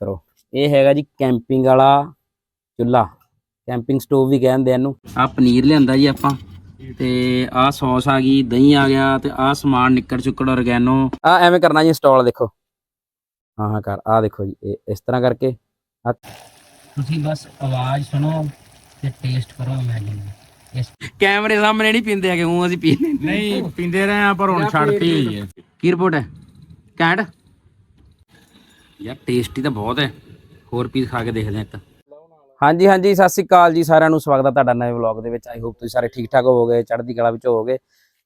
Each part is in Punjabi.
ਕਰੋ। ਇਹ ਹੈਗਾ ਜੀ ਕੈਂਪਿੰਗ ਵਾਲਾ ਚੁੱਲਾ ਕੈਂਪਿੰਗ ਸਟੋਵ ਵੀ ਕਹਿੰਦੇ ਇਹਨੂੰ। ਆ ਪਨੀਰ ਲਿਆਂਦਾ ਜੀ ਆਪਾਂ। ਤੇ ਆ ਸੌਸ ਆ ਗਈ ਦਹੀਂ ਆ ਗਿਆ ਤੇ ਆ ਸਮਾਨ ਨਿੱਕੜ ਚੁੱਕੜ ਔਰਗੈਨੋ। ਆ ਐਵੇਂ ਕਰਨਾ ਜੀ ਇੰਸਟਾਲ ਦੇਖੋ। ਹਾਂ ਹਾਂ ਕਰ। ਆ ਦੇਖੋ ਜੀ ਇਸ ਤਰ੍ਹਾਂ ਕਰਕੇ। ਤੁਸੀਂ ਬਸ ਆਵਾਜ਼ ਸੁਣੋ ਤੇ ਟੇਸਟ ਕਰੋ ਮੈਗੀ ਕੈਮਰੇ ਸਾਹਮਣੇ ਨਹੀਂ ਪੀਂਦੇ ਹੈਗੇ ਉਹ ਅਸੀਂ ਪੀਂਦੇ ਨਹੀਂ ਪੀਂਦੇ ਰਹੇ ਆ ਪਰ ਹੁਣ ਛੱਡਤੀ ਹੋਈ ਹੈ। ਕੀ ਰਿਪੋਰਟ ਹੈ? ਕੈਂਟ ਯਾਰ ਟੇਸਟੀ ਤਾਂ ਬਹੁਤ ਹੈ। ਹੋਰ ਪੀਸ ਖਾ ਕੇ ਦੇਖਦੇ ਹਾਂ ਇੱਕ। ਹਾਂਜੀ ਹਾਂਜੀ, ਸਤਿ ਸ੍ਰੀ ਅਕਾਲ ਜੀ ਸਾਰਿਆਂ ਨੂੰ। ਸਵਾਗਤ ਹੈ ਤੁਹਾਡਾ ਨਵੇਂ ਵਲੌਗ ਦੇ ਵਿੱਚ। ਆਈ ਹੋਪ ਤੁਸੀਂ ਸਾਰੇ ਠੀਕ ਠਾਕ ਹੋਵੋਗੇ, ਚੜ੍ਹਦੀ ਕਲਾ ਵਿੱਚ ਹੋਵੋਗੇ।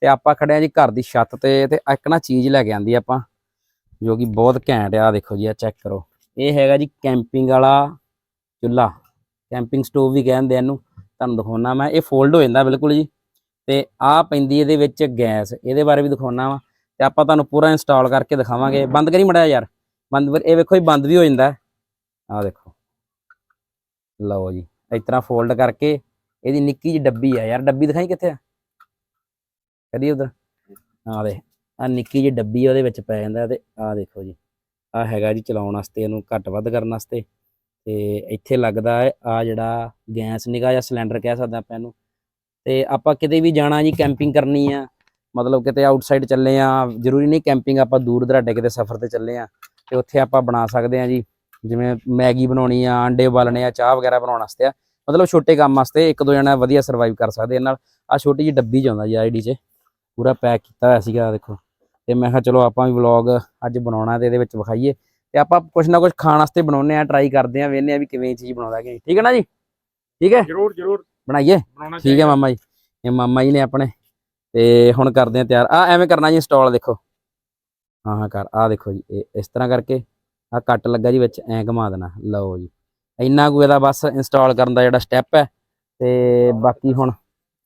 ਤੇ ਆਪਾਂ ਖੜੇ ਆ ਜੀ ਘਰ ਦੀ ਛੱਤ ਤੇ ਤੇ ਇੱਕ ਨਾ ਚੀਜ਼ ਲੈ ਕੇ ਆਂਦੀ ਆਪਾਂ, ਜੋ ਕਿ ਬਹੁਤ ਘੈਂਟ ਆ। ਆਹ ਦੇਖੋ ਜੀ ਆ ਚੈੱਕ ਕਰੋ। ਇਹ ਹੈਗਾ ਜੀ ਕੈਂਪਿੰਗ ਵਾਲਾ ਚੁੱਲਾ ਕੈਂਪਿੰਗ ਸਟੋਵ ਵੀ ਕਹਿੰਦੇ ਆ ਇਹਨੂੰ। ਤੁਹਾਨੂੰ ਦਿਖਾਉਣਾ ਮੈਂ। ਇਹ ਫੋਲਡ ਹੋ ਜਾਂਦਾ ਬਿਲਕੁਲ ਜੀ। ਤੇ ਆ ਪੈਂਦੀ ਇਹਦੇ ਵਿੱਚ ਗੈਸ। ਇਹਦੇ ਬਾਰੇ ਵੀ ਦਿਖਾਉਣਾ ਵਾ। ਤੇ ਆਪਾਂ ਤੁਹਾਨੂੰ ਪੂਰਾ ਇੰਸਟਾਲ ਕਰਕੇ ਦਿਖਾਵਾਂਗੇ। ਬੰਦ ਕਰੀ ਮੜਿਆ ਯਾਰ। ਬੰਦ ਇਹ ਵੇਖੋ ਇਹ ਬੰਦ ਵੀ ਹੋ ਜਾਂਦਾ ਆ ਦੇਖੋ। ਲਓ ਜੀ, ਇਸ ਤਰ੍ਹਾਂ ਫੋਲਡ ਕਰਕੇ ਇਹਦੀ ਨਿੱਕੀ ਜਿਹੀ ਡੱਬੀ ਆ ਯਾਰ। ਡੱਬੀ ਦਿਖਾਈ ਕਿੱਥੇ ਆ? ਕਰੀ ਉਧਰ। ਆ ਦੇ ਆ ਨਿੱਕੀ ਜਿਹੀ ਡੱਬੀ ਉਹਦੇ ਵਿੱਚ ਪੈ ਜਾਂਦਾ ਤੇ ਆ ਦੇਖੋ ਜੀ। ਆ ਹੈਗਾ ਜੀ ਚਲਾਉਣ ਵਾਸਤੇ, ਇਹਨੂੰ ਘੱਟ ਵੱਧ ਕਰਨ ਵਾਸਤੇ। ਤੇ ਇੱਥੇ ਲੱਗਦਾ ਹੈ ਆ ਜਿਹੜਾ ਗੈਸ ਨਿਗਾ ਜਾਂ ਸਿਲੰਡਰ ਕਹਿ ਸਕਦੇ ਆਪਾਂ ਇਹਨੂੰ। ਤੇ ਆਪਾਂ ਕਿਤੇ ਵੀ ਜਾਣਾ ਜੀ, ਕੈਂਪਿੰਗ ਕਰਨੀ ਆ, ਮਤਲਬ ਕਿਤੇ ਆਊਟਸਾਈਡ ਚੱਲੇ ਆ, ਜ਼ਰੂਰੀ ਨਹੀਂ ਕੈਂਪਿੰਗ ਆਪਾਂ ਦੂਰ ਦਰਾਡੇ ਕਿਤੇ ਸਫ਼ਰ ਤੇ ਚੱਲੇ ਆ। ਤੇ ਉੱਥੇ ਆਪਾਂ ਬਣਾ ਸਕਦੇ ਆ ਜੀ। ਜਿਵੇਂ ਮੈਗੀ ਬਣਾਉਣੀ ਆ ਅੰਡੇ ਉਬਾਲਣੇ ਆ ਚਾਹ ਵਗੈਰਾ ਬਣਾਉਣ ਵਾਸਤੇ ਆ। ਮਤਲਬ ਛੋਟੇ ਕੰਮ ਵਾਸਤੇ ਇੱਕ ਦੋ ਜਣਾ ਵਧੀਆ ਸਰਵਾਈਵ ਕਰ ਸਕਦੇ ਇਹ ਨਾਲ ਆ ਛੋਟੀ ਜਿਹੀ ਡੱਬੀ ਆਉਂਦਾ ਜੀ ਆਈਡੀ 'ਚ। ਪੂਰਾ ਪੈਕ ਕੀਤਾ ਹੋਇਆ ਸੀਗਾ ਦੇਖੋ। ਤੇ ਮੈਂ ਕਿਹਾ ਚਲੋ ਆਪਾਂ ਵੀ ਵਲੌਗ ਅੱਜ ਬਣਾਉਣਾ ਤੇ ਇਹਦੇ ਵਿੱਚ ਵਿਖਾਈਏ। ਤੇ ਆਪਾਂ ਕੁਛ ਨਾ ਕੁਛ ਖਾਣ ਵਾਸਤੇ ਬਣਾਉਨੇ ਆ ਟਰਾਈ ਕਰਦੇ ਆ ਵੇਖਨੇ ਆ ਵੀ ਕਿਵੇਂ ਚੀਜ਼ ਬਣਾਉਂਦਾ ਕਿ ਠੀਕ ਹੈ ਨਾ ਜੀ? ਠੀਕ ਹੈ? ਜਰੂਰ ਜਰੂਰ। ਬਣਾਈਏ? ਠੀਕ ਹੈ ਮਾਮਾ ਜੀ। ਇਹ ਮਾਮਾ ਜੀ ਨੇ ਆਪਣੇ। ਤੇ ਹੁਣ ਕਰਦੇ ਆ ਤਿਆਰ। ਆ ਐਵੇਂ ਕਰਨਾ ਜੀ ਇੰਸਟਾਲ ਦੇਖੋ। ਹਾਂ ਹਾਂ, ਕਰ। ਆ ਦੇਖੋ ਜੀ, ਇਹ ਇਸ ਤਰ੍ਹਾਂ ਕਰਕੇ ਆ ਕੱਟ ਲੱਗਾ ਜੀ ਵਿੱਚ, ਐਂ ਘੁਮਾ ਦੇਣਾ। ਲਓ ਜੀ। ਇੰਨਾ ਕੁ ਇਹਦਾ ਬਸ ਇੰਸਟਾਲ ਕਰਨ ਦਾ ਜਿਹੜਾ ਸਟੈਪ ਹੈ ਤੇ ਬਾਕੀ ਹੁਣ,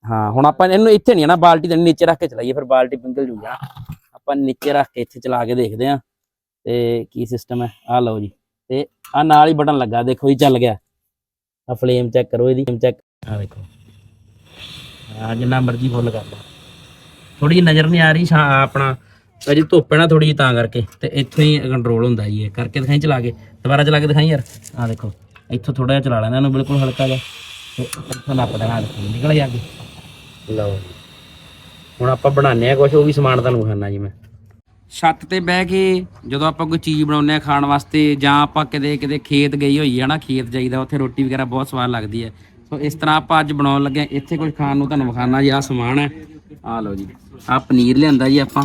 ਹਾਂ, ਹੁਣ ਆਪਾਂ ਇਹਨੂੰ ਇੱਥੇ ਨਹੀਂ ਨਾ, ਬਾਲਟੀ ਦੇ ਨੀਚੇ ਰੱਖ ਕੇ ਚਲਾਈਏ, ਫਿਰ ਬਾਲਟੀ ਪਿੰਗਲ ਜੂਗਾ। ਆਪਾਂ ਨੀਚੇ ਰੱਖ ਕੇ ਇੱਥੇ ਚਲਾ ਕੇ ਦੇਖਦੇ ਆ ਤੇ ਕੀ ਸਿਸਟਮ ਹੈ। ਆ ਲਓ ਜੀ। ਤੇ ਆ ਨਾਲ ਹੀ ਬਟਨ ਲੱਗਾ, ਦੇਖੋ ਜੀ, ਚੱਲ ਗਿਆ। ਆ ਫਲੇਮ ਚੈੱਕ ਕਰੋ ਇਹਦੀ। ਚੈੱਕ ਆ ਦੇਖੋ। ਆ ਜਿੰਨਾ ਮਰਜ਼ੀ ਫੁੱਲ ਕਰ ਲਓ। ਥੋੜੀ ਜਿਹੀ ਨਜ਼ਰ ਨਹੀਂ ਆ ਰਹੀ ਆਪਣਾ ਅਜੇ ਧੁੱਪ ਹੈ ਨਾ ਥੋੜੀ ਜਿਹੀ ਤਾਂ ਕਰਕੇ ਤੇ ਇੱਥੋਂ ਹੀ ਕੰਟਰੋਲ ਹੁੰਦਾ ਜੀ ਇਹ ਕਰਕੇ ਦਿਖਾਈ ਚਲਾ ਕੇ। ਦੁਬਾਰਾ ਚਲਾ ਕੇ ਦਿਖਾਈ ਯਾਰ। ਆ ਦੇਖੋ, ਇੱਥੋਂ ਥੋੜਾ ਜਿਹਾ ਚਲਾ ਲੈਣਾ ਇਹਨੂੰ ਬਿਲਕੁਲ ਹਲਕਾ ਜਿਹਾ। ਤੇ ਇੱਥੋਂ ਨੱਪ ਦੇਣਾ ਦੇਖੋ, ਨਿਕਲ ਗਿਆ ਅੱਗੇ। ਲਓ ਹੁਣ ਆਪਾਂ ਬਣਾਉਂਦੇ ਆ ਕੁਝ ਉਹ ਵੀ ਸਮਾਨ ਤੁਹਾਨੂੰ ਵਿਖਾਣਾ ਜੀ ਮੈਂ। ਛੱਤ ਤੇ ਬਹਿ ਕੇ ਜਦੋਂ ਆਪਾਂ ਕੋਈ ਚੀਜ਼ ਬਣਾਉਂਦੇ ਆ ਖਾਣ ਵਾਸਤੇ ਜਾਂ ਆਪਾਂ ਕਿਤੇ ਕਿਤੇ ਖੇਤ ਗਈ ਹੋਈ ਹੈ ਨਾ, ਖੇਤ ਜਾਈਦਾ, ਉੱਥੇ ਰੋਟੀ ਵਗੈਰਾ ਬਹੁਤ ਸਵਾਦ ਲੱਗਦੀ ਹੈ। ਸੋ ਇਸ ਤਰ੍ਹਾਂ ਆਪਾਂ ਅੱਜ ਬਣਾਉਣ ਲੱਗੇ ਇੱਥੇ ਕੁਝ ਖਾਣ ਨੂੰ ਤੁਹਾਨੂੰ ਵਿਖਾਣਾ ਜੀ, ਆਹ ਸਮਾਨ ਹੈ। ਆਹ ਲਓ ਜੀ। ਆਹ ਪਨੀਰ ਲਿਆਂਦਾ ਜੀ ਆਪਾਂ।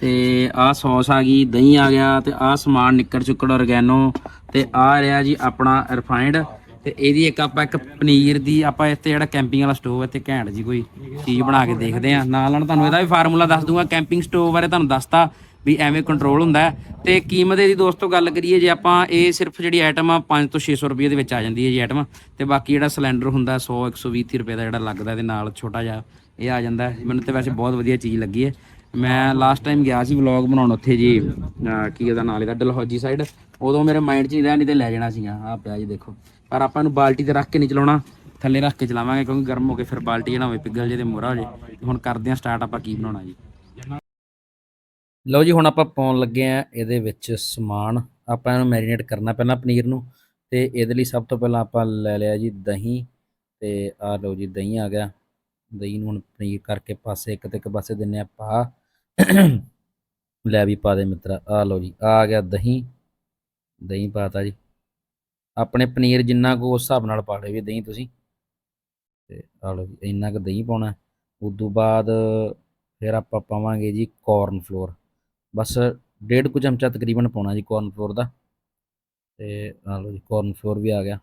ਤੇ ਆਹ ਸੌਸ ਆ ਗਈ, ਦਹੀਂ ਆ ਗਿਆ ਤੇ ਆਹ ਸਮਾਨ ਨਿੱਕੜ ਚੁੱਕੜ ਔਰਗੈਨੋ ਤੇ ਆ ਰਿਹਾ ਜੀ ਆਪਣਾ ਰਿਫਾਈਨਡ ਤੇ ਇਹਦੀ ਇੱਕ ਆਪਾਂ ਇੱਕ ਪਨੀਰ ਦੀ ਆਪਾਂ ਇੱਥੇ ਜਿਹੜਾ ਕੈਂਪਿੰਗ ਵਾਲਾ ਸਟੋਵ ਹੈ ਤੇ ਘੈਂਟ ਜੀ ਕੋਈ ਚੀਜ਼ ਬਣਾ ਕੇ ਦੇਖਦੇ ਆ। ਨਾਲ ਨਾਲ ਤੁਹਾਨੂੰ ਇਹਦਾ ਵੀ ਫਾਰਮੂਲਾ ਦੱਸ ਦੂੰਗਾ ਕੈਂਪਿੰਗ ਸਟੋਵ ਬਾਰੇ ਤੁਹਾਨੂੰ ਦੱਸਤਾ ਵੀ ਐਵੇਂ ਕੰਟਰੋਲ ਹੁੰਦਾ ਹੈ। ਤੇ ਕੀਮਤ ਇਹਦੀ ਦੋਸਤੋ ਗੱਲ ਕਰੀਏ ਜੇ ਆਪਾਂ ਇਹ ਸਿਰਫ ਜਿਹੜੀ ਆਈਟਮ ਆ 5 ਤੋਂ 600 ਰੁਪਏ ਦੇ ਵਿੱਚ ਆ ਜਾਂਦੀ ਹੈ ਜੀ ਆਈਟਮ ਤੇ ਬਾਕੀ ਜਿਹੜਾ ਸਿਲੰਡਰ ਹੁੰਦਾ 100 120 ਰੁਪਏ ਦਾ ਜਿਹੜਾ ਲੱਗਦਾ ਇਹਦੇ ਨਾਲ ਛੋਟਾ ਜਿਹਾ, ਇਹ ਆ ਜਾਂਦਾ ਮੈਨੂੰ ਤੇ ਵੈਸੇ ਬਹੁਤ ਵਧੀਆ ਚੀਜ਼ ਲੱਗੀ ਹੈ। ਮੈਂ ਲਾਸਟ ਟਾਈਮ ਗਿਆ ਸੀ ਵਲੌਗ ਬਣਾਉਣ ਉੱਥੇ ਜੀ ਕੀ ਉਹਦਾ ਨਾਲ ਇਹਦਾ ਡਲਹੌਜੀ ਸਾਈਡ ਉਦੋਂ ਮੇਰੇ ਮਾਈਂਡ 'ਚ ਨਹੀਂ ਰਿਹਾ ਨਹੀਂ ਤੇ ਲੈ ਜਾਣਾ ਸੀਗਾ। ਆਹ ਪਿਆ ਜੀ ਦੇਖੋ। ਪਰ ਆਪਾਂ ਨੂੰ ਬਾਲਟੀ ਤੇ ਰੱਖ ਕੇ ਨਹੀਂ ਚਲਾਉਣਾ, ਥੱਲੇ ਰੱਖ ਕੇ ਚਲਾਵਾਂਗੇ ਕਿਉਂਕਿ ਗਰਮ ਹੋ ਕੇ ਫਿਰ ਬਾਲਟੀ ਜਿਹੜਾ ਹੋਵੇ ਪਿਘਲ ਜੇ ਤੇ ਮੋਰਾ ਹੋ ਜੇ। ਹੁਣ ਕਰਦੇ ਹਾਂ ਸਟਾਰਟ ਆਪਾਂ ਕੀ ਬਣਾਉਣਾ ਜੀ। ਲਓ ਜੀ, ਹੁਣ ਆਪਾਂ ਪਾਉਣ ਲੱਗੇ ਆ ਇਹਦੇ ਵਿੱਚ ਸਮਾਨ। ਆਪਾਂ ਇਹਨੂੰ ਮੈਰੀਨੇਟ ਕਰਨਾ ਪਹਿਲਾਂ ਪਨੀਰ ਨੂੰ ਤੇ ਇਹਦੇ ਲਈ ਸਭ ਤੋਂ ਪਹਿਲਾਂ ਆਪਾਂ ਲੈ ਲਿਆ ਜੀ ਦਹੀਂ ਤੇ ਆ ਲਓ ਜੀ, ਦਹੀਂ ਆ ਗਿਆ। ਦਹੀਂ ਨੂੰ ਹੁਣ ਪਨੀਰ ਕਰਕੇ ਪਾਸੇ ਇੱਕ ਤੇ ਇੱਕ ਪਾਸੇ ਦਿੰਨੇ ਆ ਪਾ। ਲੈ ਵੀ ਪਾ ਦੇ ਮਿੱਤਰਾ ਆ ਲਓ ਜੀ, ਆ ਗਿਆ ਦਹੀਂ ਦਹੀਂ ਪਾਤਾ ਜੀ। ਆਪਣੇ ਪਨੀਰ ਜਿੰਨਾ ਕੋ ਉਸ ਹਿਸਾਬ ਨਾਲ ਪਾ ਲਿਓ ਵੀ ਦਹੀਂ ਤੁਸੀਂ। ਤੇ ਆ ਲਓ ਜੀ, ਇੰਨਾ ਕੁ ਦਹੀਂ ਪਾਉਣਾ। ਉਦੋਂ ਬਾਅਦ ਫਿਰ ਆਪਾਂ ਪਾਵਾਂਗੇ ਜੀ ਕੋਰਨ ਫਲੋਰ ਬਸ ਡੇਢ ਕੁ ਚਮਚਾ ਤਕਰੀਬਨ ਪਾਉਣਾ ਜੀ ਕੋਰਨ ਫਲੋਰ ਦਾ। ਤੇ ਆ ਲਓ ਜੀ ਕੋਰਨ ਫਲੋਰ ਵੀ ਆ ਗਿਆ।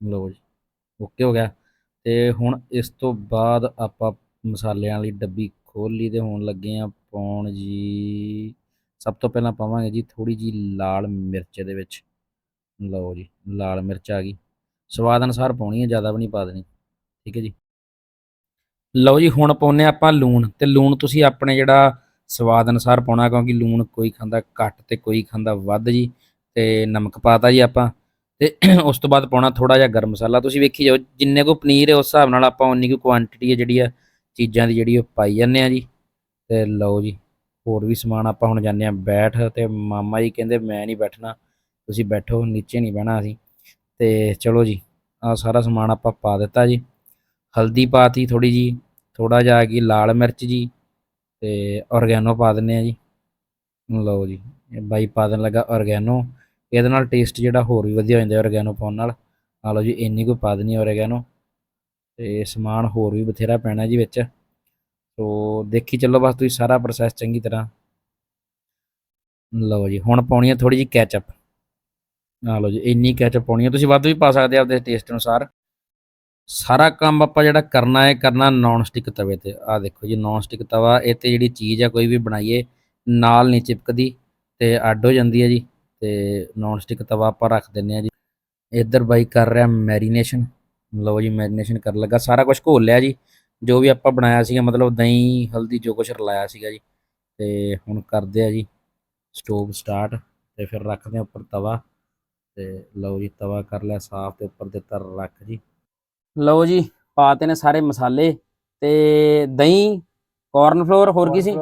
ਲਓ ਜੀ ਓਕੇ ਹੋ ਗਿਆ। ਤੇ ਹੁਣ ਇਸ ਤੋਂ ਬਾਅਦ ਆਪਾਂ ਮਸਾਲਿਆਂ ਵਾਲੀ ਡੱਬੀ ਖੋਲ ਲਈ ਤੇ ਹੋਣ ਲੱਗੇ ਆ ਪਾਉਣ ਜੀ। ਸਭ ਤੋਂ ਪਹਿਲਾਂ ਪਾਵਾਂਗੇ ਜੀ ਥੋੜੀ ਜੀ ਲਾਲ ਮਿਰਚ ਦੇ ਵਿੱਚ। ਲਓ ਜੀ, ਲਾਲ ਮਿਰਚ ਆ ਗਈ। ਸਵਾਦ ਅਨੁਸਾਰ ਪਾਉਣੀ ਹੈ, ਜ਼ਿਆਦਾ ਵੀ ਨਹੀਂ ਪਾ ਦੇਣੀ। ਠੀਕ ਹੈ ਜੀ। ਲਓ ਜੀ, ਹੁਣ ਪਾਉਨੇ ਆਪਾਂ ਲੂਣ ਤੇ ਲੂਣ ਤੁਸੀਂ ਆਪਣੇ ਜਿਹੜਾ ਸਵਾਦ ਅਨੁਸਾਰ ਪਾਉਣਾ ਕਿਉਂਕਿ ਲੂਣ ਕੋਈ ਖਾਂਦਾ ਘੱਟ ਤੇ ਕੋਈ ਖਾਂਦਾ ਵੱਧ ਜੀ ਤੇ ਨਮਕ ਪਾਤਾ ਜੀ ਆਪਾਂ। ਤੇ ਉਸ ਤੋਂ ਬਾਅਦ ਪਾਉਣਾ ਥੋੜਾ ਜਿਹਾ ਗਰਮ ਮਸਾਲਾ। ਤੁਸੀਂ ਵੇਖੀ ਜਾਓ, ਜਿੰਨੇ ਕੋ ਪਨੀਰ ਹੈ ਉਸ ਹਿਸਾਬ ਨਾਲ ਆਪਾਂ ਉਨੀ ਕੁ ਕੁਆਂਟੀਟੀ ਹੈ ਜਿਹੜੀ ਆ ਚੀਜ਼ਾਂ ਦੀ ਜਿਹੜੀ ਉਹ ਪਾਈ ਜਾਂਦੇ ਆ ਜੀ। ਤੇ ਲਓ ਜੀ, ਹੋਰ ਵੀ ਸਮਾਨ ਆਪਾਂ ਹੁਣ ਜਾਂਦੇ ਆ ਬੈਠ ਤੇ ਮਾਮਾ ਜੀ ਕਹਿੰਦੇ ਮੈਂ ਨਹੀਂ ਬੈਠਣਾ, ਤੁਸੀਂ ਬੈਠੋ, ਨੀਚੇ ਨਹੀਂ ਬਹਿਣਾ ਅਸੀਂ। ਤੇ ਚਲੋ ਜੀ ਆ ਸਾਰਾ ਸਮਾਨ ਆਪਾਂ ਪਾ ਦਿੱਤਾ ਜੀ। ਹਲਦੀ ਪਾਤੀ ਥੋੜੀ ਜੀ ਥੋੜਾ ਜਿਹਾ ਕੀ ਲਾਲ ਮਿਰਚ ਜੀ, ਤੇ ਔਰਗੈਨੋ ਪਾ ਦਿੰਨੇ ਆ ਜੀ। ਲਓ ਜੀ ਬਾਈ ਪਾ ਦੇਣ ਲੱਗਾ ਔਰਗੈਨੋ। ਇਹਦੇ ਨਾਲ ਟੇਸਟ ਜਿਹੜਾ ਹੋਰ ਵੀ ਵਧੀਆ ਹੋ ਜਾਂਦਾ ਔਰਗੈਨੋ ਪਾਉਣ ਨਾਲ। ਆ ਲਓ ਜੀ, ਇੰਨੀ ਕੁ ਪਾ ਦੇਣੀ ਔਰਗੈਨੋ। ਤੇ ਸਮਾਨ ਹੋਰ ਵੀ ਬਥੇਰਾ ਪੈਣਾ ਜੀ ਵਿੱਚ। ਸੋ ਦੇਖੀ ਚੱਲੋ ਬਸ ਤੁਸੀਂ ਸਾਰਾ ਪ੍ਰੋਸੈਸ ਚੰਗੀ ਤਰ੍ਹਾਂ। ਲਓ ਜੀ, ਹੁਣ ਪਾਉਣੀ ਹੈ ਥੋੜੀ ਜਿਹੀ ਕੈਚਅਪ ਆ ਲਓ ਜੀ, ਇੰਨੀ ਕੈਚਅਪ ਪਾਉਣੀ ਹੈ ਤੁਸੀਂ ਵੱਧ ਵੀ ਪਾ ਸਕਦੇ ਆ ਆਪਦੇ ਟੇਸਟ ਅਨੁਸਾਰ। ਸਾਰਾ ਕੰਮ ਆਪਾਂ ਜਿਹੜਾ ਕਰਨਾ ਹੈ, ਕਰਨਾ ਨਾਨ ਸਟਿਕ ਤਵੇ ਤੇ। ਆ ਦੇਖੋ ਜੀ ਨਾਨ ਸਟਿਕ ਤਵਾ, ਇਹ ਤੇ ਜਿਹੜੀ ਚੀਜ਼ ਆ, ਕੋਈ ਵੀ ਬਣਾਈਏ, ਨਾਲ ਨਹੀਂ ਚਿਪਕਦੀ ਤੇ ਅੱਡ ਹੋ ਜਾਂਦੀ ਹੈ ਜੀ। ਤੇ ਨਾਨ ਸਟਿਕ ਤਵਾ ਆਪਾਂ ਰੱਖ ਦਿੰਨੇ ਆ ਜੀ। ਇੱਧਰ ਬਾਈ ਕਰ ਰਿਹਾ ਮੈਰੀਨੇਸ਼ਨ ਲਓ ਜੀ ਮੈਰੀਨੇਸ਼ਨ ਕਰਨ ਲੱਗਾ ਸਾਰਾ ਕੁਝ ਘੋਲ ਲਿਆ ਜੀ। ਜੋ ਵੀ ਆਪਾਂ ਬਣਾਇਆ ਸੀਗਾ ਮਤਲਬ ਦਹੀਂ ਹਲਦੀ ਜੋ ਕੁਝ ਰਲਾਇਆ ਸੀਗਾ ਜੀ। ਤੇ ਹੁਣ ਕਰਦੇ ਆ ਜੀ ਸਟੋਵ ਸਟਾਰਟ ਤੇ ਫਿਰ ਰੱਖਦੇ ਆ ਉੱਪਰ ਤਵਾ। ਤੇ ਲਓ ਜੀ ਤਵਾ ਕਰ ਲਿਆ ਸਾਫ਼ ਤੇ ਉੱਪਰ ਦੇ ਤਰ ਰੱਖ ਜੀ। ਲਓ ਜੀ ਪਾਤੇ ਨੇ ਸਾਰੇ ਮਸਾਲੇ ਤੇ ਦਹੀਂ ਕਾਰਨ ਫਲੋਰ ਹੋਰ ਕੀ ਸੀ?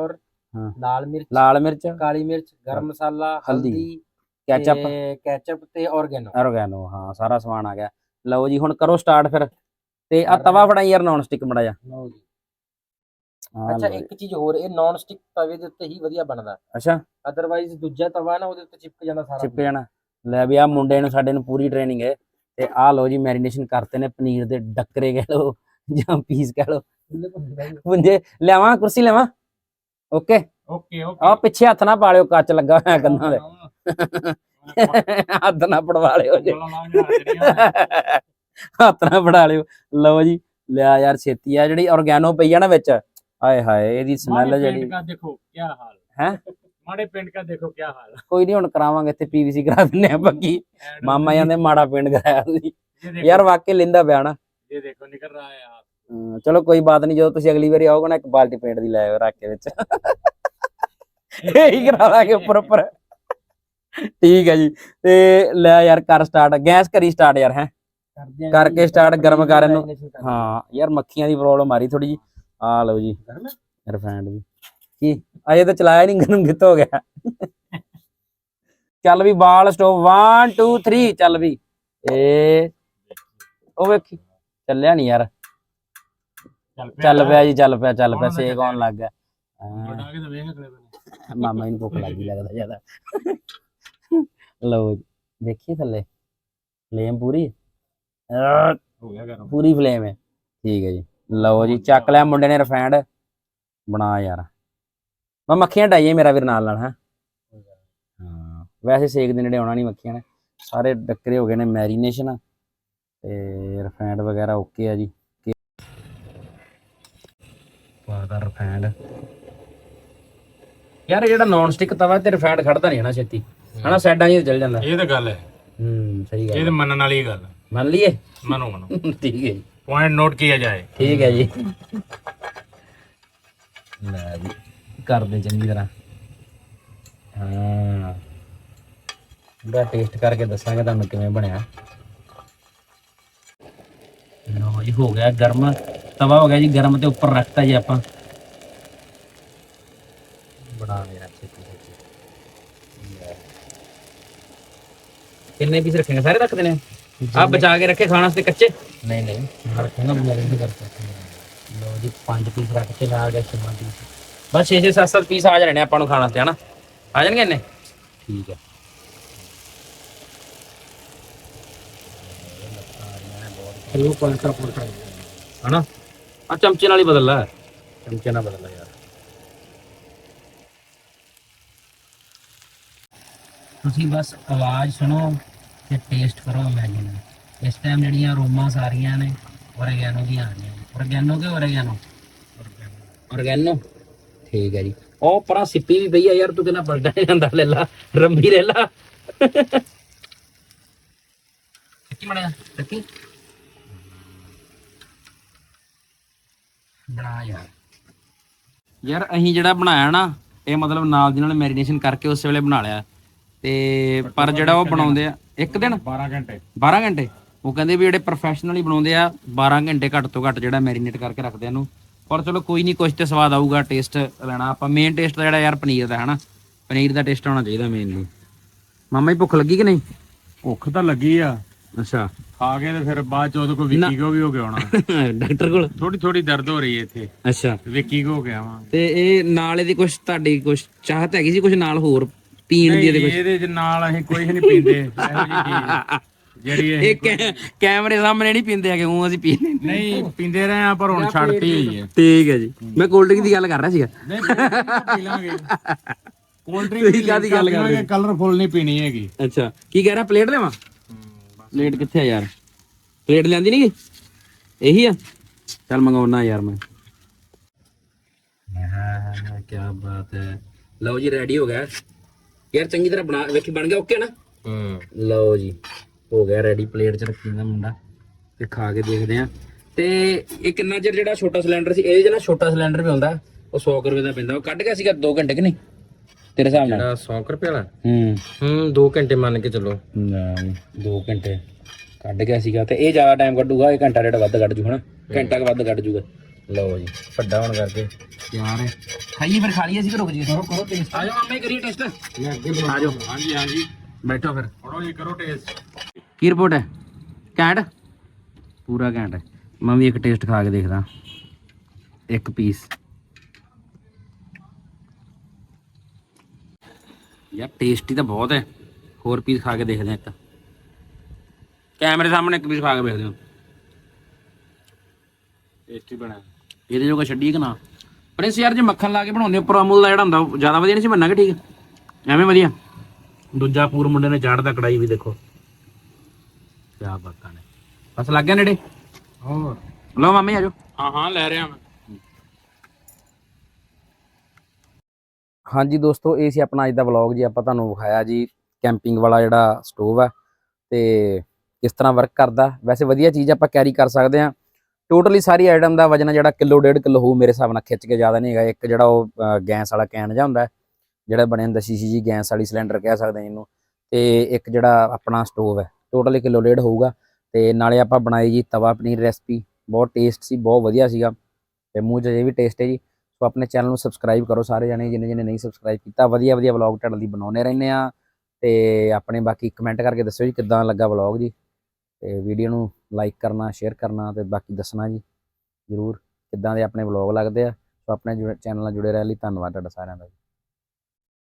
ਹਾਂ। ਲਾਲ ਮਿਰਚ ਲਾਲ ਮਿਰਚ ਕਾਲੀ ਮਿਰਚ ਗਰਮ ਮਸਾਲਾ ਹਲਦੀ, ਕੈਚਅਪ ਤੇ ਕੈਚਅਪ ਤੇ ਔਰਗੈਨੋ। ਔਰਗੈਨੋ ਹਾਂ ਸਾਰਾ ਸਮਾਨ ਆ ਗਿਆ। ਲਓ ਜੀ ਹੁਣ ਕਰੋ ਸਟਾਰਟ ਫਿਰ। ਤੇ ਆ ਤਵਾ ਫੜਾਈ ਯਾਰ ਨੌਨ ਸਟਿਕ ਮੜਾ ਜਾ ਲਓ ਜੀ। ਅੱਛਾ ਲਓ। ਇੱਕ ਚੀਜ਼ ਹੋਰ ਇਹ ਨਾਨ ਸਟਿਕ ਤਵੇ ਦੇ ਉੱਤੇ ਹੀ ਵਧੀਆ ਬਣਦਾ। ਅੱਛਾ। ਅਦਰਵਾਈਜ਼ ਦੂਜਾ ਤਵਾ ਨਾ ਉਹਦੇ ਉੱਤੇ ਚਿਪਕ ਜਾਂਦਾ ਸਾਰਾ ਚਿੱਪ ਜਾਣਾ। ਲੈ ਵੀ ਆ ਮੁੰਡੇ ਨੂੰ ਸਾਡੇ ਨੂੰ ਪੂਰੀ ਟ੍ਰੇਨਿੰਗ ਹੈ। ਤੇ ਆ ਲਓ ਜੀ ਮੈਰੀਨੇਸ਼ਨ ਕਰਤੇ ਨੇ ਪਨੀਰ ਦੇ ਡੱਕਰੇ ਕਹਿ ਲਓ ਜਾਂ ਪੀਸ ਕਹਿ ਲਓ। ਪੁੰਜੇ ਲਿਆਵਾਂ ਕੁਰਸੀ ਲਿਆਵਾਂ? ਓਕੇ ਓਕੇ ਆ ਪਿੱਛੇ ਹੱਥ ਨਾ ਪਾਲਿਓ ਕੱਚ ਲੱਗਾ ਹੋਇਆ ਕੰਨਾਂ ਦੇ। ਹੱਥ ਨਾ ਪੜਵਾ ਲਿਓ ਜੀ। ਹੱਥ ਨਾ। ਪੜਾ ਲਿਓ। ਲਓ ਜੀ ਲਿਆ ਯਾਰ ਛੇਤੀ ਆ ਜਿਹੜੀ ਆਰਗੈਨੋ ਪਈ ਆ ਨਾ ਵਿੱਚ ਹਾਏ ਹਾਏ ਇਹਦੀ ਸਮੈਲ ਜਿਹੜੀ ਦੇਖੋ ਕੀ ਹਾਲ। ਹੈ? ਮਾੜੇ ਪਿੰਡ ਦਾ ਦੇਖੋ ਕੀ ਹਾਲ। ਕੋਈ ਨਹੀਂ ਹੁਣ ਕਰਾਵਾਂਗੇ ਇੱਥੇ ਪੀਵੀਸੀ ਕਰਾ ਦਿੰਨੇ ਆ ਬਾਕੀ। ਮਾਮਾ ਜਾਂਦੇ ਮਾੜਾ ਪਿੰਡ ਕਰਾਇਆ ਤੁਸੀਂ। ਯਾਰ ਵਾਕੇ ਲਿੰਦਾ ਪਿਆ ਨਾ। ਇਹ ਦੇਖੋ ਨਿਕਲ ਰਹਾ ਹੈ ਆਪ। ਚਲੋ ਕੋਈ ਬਾਤ ਨਹੀਂ ਜਦੋਂ ਤੁਸੀਂ ਅਗਲੀ ਵਾਰੀ ਆਓਗੇ ਨਾ ਇੱਕ ਬਾਲਟੀ ਪੇਂਟ ਦੀ ਲੈ ਆਇਓ ਰੱਖ ਕੇ ਵਿੱਚ। ਇਹੀ ਕਰਾ ਲਾਂਗੇ ਉੱਪਰ ਉੱਪਰ ਠੀਕ ਹੈ ਜੀ। ਤੇ ਲੈ ਯਾਰ ਕਰ ਸਟਾਰਟ ਗੈਸ ਕਰੀ ਸਟਾਰਟ ਯਾਰ ਹੈ। ਕਰਕੇ ਸਟਾਰਟ ਗਰਮ ਕਰਨ ਨੂੰ। ਹਾਂ ਯਾਰ ਮੱਖੀਆਂ ਦੀ ਪ੍ਰੋਬਲਮ ਆ ਰਹੀ ਥੋੜੀ ਜੀ ਆ ਲਓ ਜੀ ਰਿਫਾਈਂਡ ਵੀ। ਕੀ? ਅਜੇ ਤਾਂ ਚਲਾਇਆ ਨਹੀਂ ਗਰਮ ਕਿੱਥੋਂ ਹੋ ਗਿਆ? ਚੱਲ ਵੀ ਬਾਲ ਸਟੋਵ 1 2 3 ਚੱਲ ਵੀ। ਏ ਉਹ ਵੇਖੀ ਚੱਲਿਆ ਨਹੀਂ ਯਾਰ। ਚੱਲ ਪਿਆ। ਜੀ ਚੱਲ ਪਿਆ ਚੱਲ ਪਿਆ ਸੇਕ ਆਉਣ ਲੱਗ ਗਿਆ। ਮਾਮਾ ਨੂੰ ਭੁੱਖ ਲੱਗੀ ਲੱਗਦਾ ਜ਼ਿਆਦਾ। ਲਓ ਜੀ ਦੇਖੀ ਥੱਲੇ। ਫਲੇਮ ਪੂਰੀ? ਪੂਰੀ ਫਲੇਮ ਹੈ। ਠੀਕ ਹੈ ਜੀ। ਲਓ ਜੀ ਚੱਕ ਲਿਆ ਮੁੰਡੇ ਨੇ ਰਿਫਾਈਂਡ ਬਣਾ ਯਾਰ। ਮੈਂ ਮੱਖੀਆਂ ਡਾਈਏ ਮੇਰਾ ਵੀਰ ਨਾਲ ਨਾਲ ਹਾਂ। ਵੈਸੇ ਸੇਕ ਦੇ ਨੇੜੇ ਆਉਣਾ ਨਹੀਂ ਮੱਖੀਆਂ ਨੇ। ਸਾਰੇ ਡੱਕਰੇ ਹੋ ਗਏ ਨੇ ਮੈਰੀਨੇਸ਼ਨ ਤੇ ਰਿਫਾਈਂਡ ਵਗੈਰਾ ਓਕੇ ਆ ਜੀ। ਪਾਦਾ ਰਿਫਾਈਂਡ ਯਾਰ ਇਹ ਜਿਹੜਾ ਨੌਨ ਸਟਿਕ ਤਵਾ ਤੇ ਰਿਫਾਈਂਡ ਖੜਦਾ ਨਹੀਂ ਨਾ ਛੇਤੀ। ਹਨਾ ਸਾਈਡਾਂ ਜੀ ਚੱਲ ਜਾਂਦਾ। ਇਹ ਤਾਂ ਗੱਲ ਹੈ। ਹੂੰ ਸਹੀ ਗੱਲ ਇਹ ਤਾਂ ਮੰਨਣ ਵਾਲੀ ਗੱਲ। ਮੰਨ ਲਈਏ? ਮੰਨੋ ਮੰਨੋ। ਠੀਕ ਹੈ ਜੀ। ਪੁਆਇੰਟ ਨੋਟ ਕੀਤਾ ਜਾਏ? ਠੀਕ ਹੈ ਜੀ। ਲੈ ਜੀ। ਕਰਦੇ ਚੰਗੀ ਤਰ੍ਹਾਂ। ਹਾਂ। ਬੜਾ ਟੇਸਟ ਕਰਕੇ ਦੱਸਾਂਗੇ ਤੁਹਾਨੂੰ ਕਿਵੇਂ ਬਣਿਆ। ਲੋ ਜੀ ਹੋ ਗਿਆ ਗਰਮ। ਤਵਾ ਹੋ ਗਿਆ ਜੀ ਗਰਮ ਤੇ ਉੱਪਰ ਰੱਖਤਾ ਜੀ ਆਪਾਂ। ਬਣਾ ਮੇਰਾ ਚਿੱਤ ਕਿੰਨੇ ਪੀਸ ਰੱਖੇਂਗੇ ਸਾਰੇ ਰੱਖ ਦੇਣੇ ਆ ਬਚਾ ਕੇ ਰੱਖੇ ਖਾਣ ਵਾਸਤੇ ਕੱਚੇ? ਨਹੀਂ ਨਹੀਂ ਰੱਖੇਂਗਾ ਬੁਲਾ ਨਹੀਂ ਕਰ ਸਕਦੇ। ਲੋ ਜੀ ਪੰਜ ਪੀਸ ਰੱਖ ਕੇ ਲਾ ਗਿਆ ਛੇ ਪੀਸ ਬਸ 6 6 7 7 ਪੀਸ ਆ ਜਾਣੇ ਆਪਾਂ ਨੂੰ ਖਾਣ ਵਾਸਤੇ ਹਨਾ? ਆ ਜਾਣਗੇ ਇੰਨੇ? ਠੀਕ ਹੈ। ਉਹ ਪਲਟਾ ਪਲਟਾ ਹਨਾ? ਆ ਚਮਚੇ ਨਾਲ ਹੀ ਬਦਲ ਲੈ ਚਮਚੇ ਨਾਲ ਬਦਲ ਲੈ ਯਾਰ। ਤੁਸੀਂ ਬਸ ਆਵਾਜ਼ ਸੁਣੋ ਤੇ ਟੇਸਟ ਕਰੋ ਇਮੇਜਿਨ ਇਸ ਟਾਈਮ ਜਿਹੜੀਆਂ ਰੋਮਾਂ ਸਾਰੀਆਂ ਨੇ ਔਰਗੈਨੋ ਦੀਆਂ ਆ ਰਹੀਆਂ ਔਰਗੈਨੋ ਕਿ ਔਰਗੈਨੋ ਔਰਗੈਨੋ ਠੀਕ ਹੈ ਜੀ। ਉਹ ਪਰਾਂ ਸਿੱਪੀ ਵੀ ਪਈ ਆ ਯਾਰ, ਤੂੰ ਕਿੰਨਾ ਪਲਟਾ ਨੀ ਜਾਂਦਾ, ਲੈ ਲਾ, ਰੰਬੀ ਲੈ ਲਾ। ਕੀ ਮੜਿਆ ਰੱਖੀ ਬਣਾ ਯਾਰ। ਯਾਰ, ਅਸੀਂ ਜਿਹੜਾ ਬਣਾਇਆ ਨਾ, ਇਹ ਮਤਲਬ ਨਾਲ ਦੀ ਨਾਲ ਮੈਰੀਨੇਸ਼ਨ ਕਰਕੇ ਉਸੇ ਵੇਲੇ ਬਣਾ ਲਿਆ। ਤੇ ਪਰ ਜਿਹੜਾ ਉਹ ਬਣਾਉਂਦੇ ਆ ਇੱਕ ਦਿਨ? 12 घंटे 12 ਘੰਟੇ? ਉਹ ਕਹਿੰਦੇ ਵੀ ਜਿਹੜੇ ਪ੍ਰੋਫੈਸ਼ਨਲੀ ਬਣਾਉਂਦੇ ਆ 12 ਘੰਟੇ ਘੱਟ ਤੋਂ ਘੱਟ ਜਿਹੜਾ ਮੈਰੀਨੇਟ ਕਰਕੇ ਰੱਖਦੇ ਆ ਇਹਨੂੰ। ਪਰ ਚਲੋ ਕੋਈ ਨਹੀਂ ਕੁਛ ਤੇ ਸਵਾਦ ਆਊਗਾ ਟੇਸਟ ਲੈਣਾ। ਆਪਾਂ ਮੇਨ ਟੇਸਟ ਦਾ ਜਿਹੜਾ ਯਾਰ ਪਨੀਰ ਦਾ ਹੈ ਨਾ ਪਨੀਰ ਦਾ ਟੇਸਟ ਆਉਣਾ ਚਾਹੀਦਾ ਮੇਨਲੀ ਮਾਮਾ ਜੀ ਭੁੱਖ ਲੱਗੀ ਕਿ ਨਹੀਂ? ਭੁੱਖ ਤਾਂ ਲੱਗੀ ਆ। ਅੱਛਾ। ਖਾ ਕੇ ਤੇ ਫਿਰ ਬਾਅਦ ਚ ਉਹਦੇ ਕੋ ਵਿੱਕੀ ਕੋ ਵੀ ਹੋ ਗਿਆ ਹੋਣਾ ਡਾਕਟਰ ਕੋਲ? ਥੋੜੀ ਥੋੜੀ ਦਰਦ ਹੋ ਰਹੀ ਹੈ ਇੱਥੇ। ਅੱਛਾ। ਵਿੱਕੀ ਕੋ ਹੋ ਗਿਆ ਵਾ ਤੇ ਇਹ ਨਾਲ ਇਹਦੀ ਕੁਝ ਤੁਹਾਡੀ ਕੁਝ ਚਾਹਤ ਹੈਗੀ ਸੀ ਕੁਝ ਨਾਲ ਹੋਰ ਪੀਣ ਦੀ ਇਹਦੇ ਕੁਝ ਇਹਦੇ ਚ ਨਾਲ ਅਸੀਂ ਕੋਈ ਨਹੀਂ ਪੀਂਦੇ ਇਹੋ ਜਿਹੀ ਚੀਜ਼। ਜਿਹੜੀ ਇਹ ਇਹ ਕੈ- ਕੈਮਰੇ ਸਾਹਮਣੇ ਨਹੀਂ ਪੀਂਦੇ ਹੈਗੇ ਉਹ ਅਸੀਂ ਪੀ ਲੈਂਦੇ ਨਹੀਂ ਪੀਂਦੇ ਰਹੇ ਆ ਪਰ ਹੁਣ ਛੱਡਤੀ ਹੋਈ ਹੈ। ਠੀਕ ਹੈ ਜੀ। ਮੈਂ ਕੋਲਡ ਡਰਿੰਕ ਦੀ ਗੱਲ ਕਰ ਰਿਹਾ ਸੀਗਾ। ਨਹੀਂ ਪੀ ਲਾਂਗੇ। ਕੋਲਡ ਤੁਸੀਂ ਡਰਿੰਕ ਕਾਹਦੀ ਗੱਲ ਕਰ ਰਹੇ? ਕਲਰਫੁਲ ਨਹੀਂ ਪੀਣੀ ਹੈਗੀ। ਅੱਛਾ ਕੀ ਕਹਿ ਰਿਹਾ? ਪਲੇਟ ਲੈਵਾਂ ਪਲੇਟ ਕਿੱਥੇ ਆ ਯਾਰ? ਪਲੇਟ ਲੈਂਦੀ ਨਹੀਂ ਇਹੀ ਆ? ਚੱਲ ਮੰਗਾਉਣਾ ਯਾਰ ਮੈਂ। ਹਾਂ ਕੀ ਬਾਤ ਹੈ। ਲਓ ਜੀ ਰੈਡੀ ਹੋ ਗਿਆ। ਯਾਰ ਚੰਗੀ ਤਰ੍ਹਾਂ ਬਣਾ ਵੇਖੀ ਬਣ ਗਿਆ ਓਕੇ ਨਾ? ਹੂੰ। ਲਓ ਜੀ ਹੋ ਗਿਆ ਰੈਡੀ ਪਲੇਟ 'ਚ ਰੱਖੀ ਦਾ ਮੁੰਡਾ ਤੇ ਖਾ ਕੇ ਦੇਖਦੇ ਆ ਤੇ ਇਹ ਕਿੰਨਾ ਚਿਰ ਜਿਹੜਾ ਛੋਟਾ ਸਿਲੰਡਰ ਸੀ 'ਚ ਨਾ ਛੋਟਾ ਸਿਲੰਡਰ ਵੀ ਹੁੰਦਾ ਉਹ 100 ਕੁ ਰੁਪਏ ਦਾ ਪੈਂਦਾ ਉਹ ਕੱਢ ਗਿਆ ਸੀਗਾ 2 ਘੰਟੇ ਕਿ ਨਹੀਂ? ਤੇਰੇ ਹਿਸਾਬ ਨਾਲ? 100 ਰੁਪਏ ਵਾਲਾ? ਹੂੰ। ਹੂੰ 2 ਘੰਟੇ ਮੰਨ ਕੇ ਚੱਲੋ। 2 ਘੰਟੇ ਕੱਢ ਗਿਆ ਸੀਗਾ ਤੇ ਇਹ ਜ਼ਿਆਦਾ ਟਾਈਮ ਕੱਢੂਗਾ ਇਹ ਘੰਟਾ ਡੇਢ ਵੱਧ ਕੱਢ ਜੂ ਹਨਾ। ਘੰਟਾ ਕੁ ਵੱਧ ਕੱਢ ਜੂਗਾ। ਲਓ ਜੀ ਵੱਡਾ ਹੋਣ ਕਰਕੇ। ਯਾਰ ਖਾਈਏ ਫਿਰ ਖਾ ਲਈਏ ਅਸੀਂ ਕਿ ਰੁਕ ਜੀ ਕਰੋ ਕਰੋ ਟੇਸਟ ਆ ਜਾਓ ਮਾਮੇ ਕਰੀਏ ਟੈਸਟ ਮੈਂ ਅੱਗੇ ਆ ਜਾਓ ਹਾਂਜੀ ਹਾਂਜੀ। ਬੈਠੋ ਫਿਰ। ਫੜੋ ਜੀ ਕਰੋ ਟੇਸਟ ਕੀ ਰਿਪੋਰਟ ਹੈ? ਘੈਂਟ? ਪੂਰਾ ਘੈਂਟ ਹੈ। ਮੈਂ ਵੀ ਇੱਕ ਟੇਸਟ ਖਾ ਕੇ ਦੇਖਦਾ। ਇੱਕ ਪੀਸ ਯਾਰ ਟੇਸਟੀ ਤਾਂ ਬਹੁਤ ਹੈ। ਹੋਰ ਪੀਸ ਖਾ ਕੇ ਦੇਖਦੇ ਹਾਂ ਇੱਕ। ਕੈਮਰੇ ਸਾਹਮਣੇ ਇੱਕ ਪੀਸ ਖਾ ਕੇ ਵੇਖਦੇ ਹਾਂ। ਟੇਸਟੀ ਬਣਿਆ। ਇਹਦੇ ਜੋਗਾ ਛੱਡੀਏ ਕਿ ਨਾ? ਪਰ ਇਸ ਯਾਰ ਜੇ ਮੱਖਣ ਲਾ ਕੇ ਬਣਾਉਂਦੇ ਉੱਪਰ ਅਮੂਲ ਦਾ ਜਿਹੜਾ ਹੁੰਦਾ ਉਹ ਜ਼ਿਆਦਾ ਵਧੀਆ ਨਹੀਂ ਸੀ ਬਣਨਾ ਕਿ ਠੀਕ? ਐਵੇਂ ਵਧੀਆ? ਦੂਜਾ ਪੂਰ ਮੁੰਡੇ ਨੇ ਚਾੜਦਾ ਕੜਾਈ ਵੀ ਦੇਖੋ। ਕੀ ਬਾਤਾਂ ਨੇ। ਬਸ ਲੱਗ ਗਿਆ ਨੇੜੇ? ਹੋਰ। ਲਓ ਮਾਮੇ ਆ ਜਾਓ। ਹਾਂ ਹਾਂ ਲੈ ਰਿਹਾ ਮੈਂ। ਹਾਂਜੀ ਦੋਸਤੋ ਇਹ ਸੀ ਆਪਣਾ ਅੱਜ ਦਾ ਵਲੌਗ ਜੀ। ਆਪਾਂ ਤੁਹਾਨੂੰ ਵਿਖਾਇਆ ਜੀ ਕੈਂਪਿੰਗ ਵਾਲਾ ਜਿਹੜਾ ਸਟੋਵ ਹੈ ਤੇ ਕਿਸ ਤਰ੍ਹਾਂ ਵਰਕ ਕਰਦਾ। ਵੈਸੇ ਵਧੀਆ ਚੀਜ਼ ਆਪਾਂ ਕੈਰੀ ਕਰ ਸਕਦੇ ਹਾਂ। ਟੋਟਲੀ ਸਾਰੀ ਆਈਟਮ ਦਾ ਵਜਨ ਜਿਹੜਾ ਕਿਲੋ, ਡੇਢ ਕਿਲੋ ਹੋਊ, ਮੇਰੇ ਹਿਸਾਬ ਨਾਲ ਖਿੱਚ ਕੇ ਜ਼ਿਆਦਾ ਨਹੀਂ ਹੈਗਾ। ਇੱਕ ਜਿਹੜਾ ਉਹ ਗੈਸ ਵਾਲਾ ਕੈਨ ਜਿਹਾ ਹੁੰਦਾ, ਜਿਹੜਾ ਬਣਿਆ ਹੁੰਦਾ ਸ਼ੀਸ਼ੀ ਜੀ ਗੈਸ ਵਾਲੀ ਸਿਲੰਡਰ ਕਹਿ ਸਕਦੇ ਹਾਂ ਇਹਨੂੰ ਤੇ ਇੱਕ ਜਿਹੜਾ ਆਪਣਾ ਸਟੋਵ ਹੈ ਟੋਟਲੀ ਕਿਲੋ, ਡੇਢ ਹੋਊਗਾ। ਤੇ ਨਾਲੇ ਆਪਾਂ ਬਣਾਈ ਜੀ ਤਵਾ ਪਨੀਰ ਰੈਸਪੀ ਬਹੁਤ ਟੇਸਟ ਸੀ, ਬਹੁਤ ਵਧੀਆ ਸੀਗਾ। ਤੇ ਮੂੰਹ 'ਚ ਅਜੇ ਵੀ ਟੇਸਟ ਹੈ ਜੀ। ਸੋ ਆਪਣੇ ਚੈਨਲ ਨੂੰ ਸਬਸਕ੍ਰਾਈਬ ਕਰੋ ਸਾਰੇ ਜਣੇ, ਜਿੰਨੇ ਜਿੰਨੇ ਨਹੀਂ ਸਬਸਕ੍ਰਾਈਬ ਕੀਤਾ ਵਧੀਆ ਵਧੀਆ ਵਲੌਗ ਤੁਹਾਡੇ ਲਈ ਬਣਾਉਨੇ ਰਹਿੰਦੇ ਆ ਤੇ ਆਪਣੇ ਬਾਕੀ ਕਮੈਂਟ ਕਰਕੇ ਦੱਸਿਓ ਜੀ ਕਿੱਦਾਂ ਲੱਗਾ ਵਲੌਗ ਜੀ। ਤੇ ਵੀਡੀਓ ਨੂੰ ਲਾਈਕ ਕਰਨਾ ਸ਼ੇਅਰ ਕਰਨਾ ਤੇ ਬਾਕੀ ਦੱਸਣਾ ਜੀ। ਜ਼ਰੂਰ, ਕਿੱਦਾਂ ਦੇ ਆਪਣੇ ਵਲੌਗ ਲੱਗਦੇ ਆ। ਸੋ ਆਪਣੇ ਚੈਨਲ ਨਾਲ ਜੁੜੇ ਰਹਿਣ ਲਈ ਧੰਨਵਾਦ ਤੁਹਾਡਾ ਸਾਰਿਆਂ ਦਾ